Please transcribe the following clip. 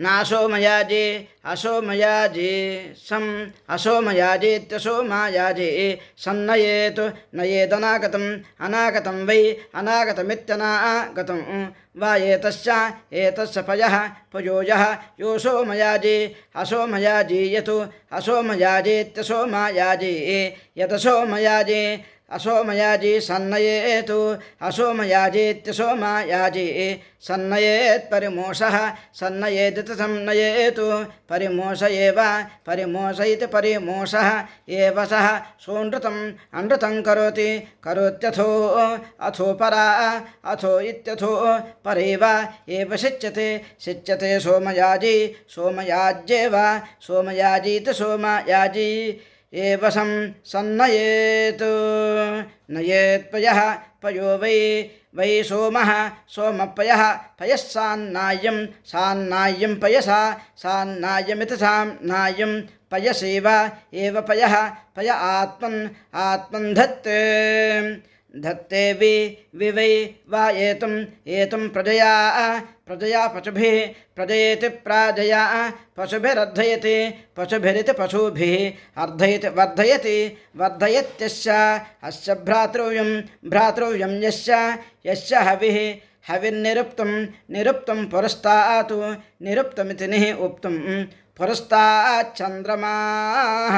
నాశోమయాజే అశోమయాజే సం అశోమయాజేత్యశోమాయాజే సన్నయేతు నయేదనాగతం అనాగతం వై అనాగతమిత్యనాగతం వా ఏతస్య ఏతస్య పయః పయోజ యో సోమయాజే అసోమయాజీయతు అసోమయాజేత్యసోమాయాజే యతసోమయాజే అసోమయాజీ సన్నయేతు అసోమయాజేత్యసోమాయాజే సన్నయేత్ పరిమోష సన్నయేదిత సన్నయేతు పరిమోష ఏవ పరిమోషయితి పరిమోష ఏవ సహ సోనృతం అనృతం కరోతి కరోత్యథో అథో పరా అథో ఇత్యథో పరేవ ఏవ శిచ్యతే శిచ్యతే సోమయాజీ సోమయాజ్యేవ సోమయాజీతి సోమయాజీ. ఏవసం సన్నయేత్. నయేత్పయ పయో వై వై సోమ సోమపయ పయస్సాన్నాయం సాన్నాయం పయసా సాన్నాయమిత సాన్నాయం పయసేవ ఏవ పయ పయ ఆత్మన్ ఆత్మన్ ధత్. धत्ते वि वि वै एतम् एतं प्रजया प्रजया पशुभिः, प्रजयति प्राजया, पशुभिरर्धयति, पशुभिरिति पशुभिः, अर्धयति वर्धयति वर्धयत्यस्य अस्य भ्रातृव्यं भ्रातृव्यं यस्य यस्य हविः हविर्निरुक्तं निरुक्तं पुरस्तात्, निरुक्तमिति निः उक्तं पुरस्ताच्चन्द्रमाः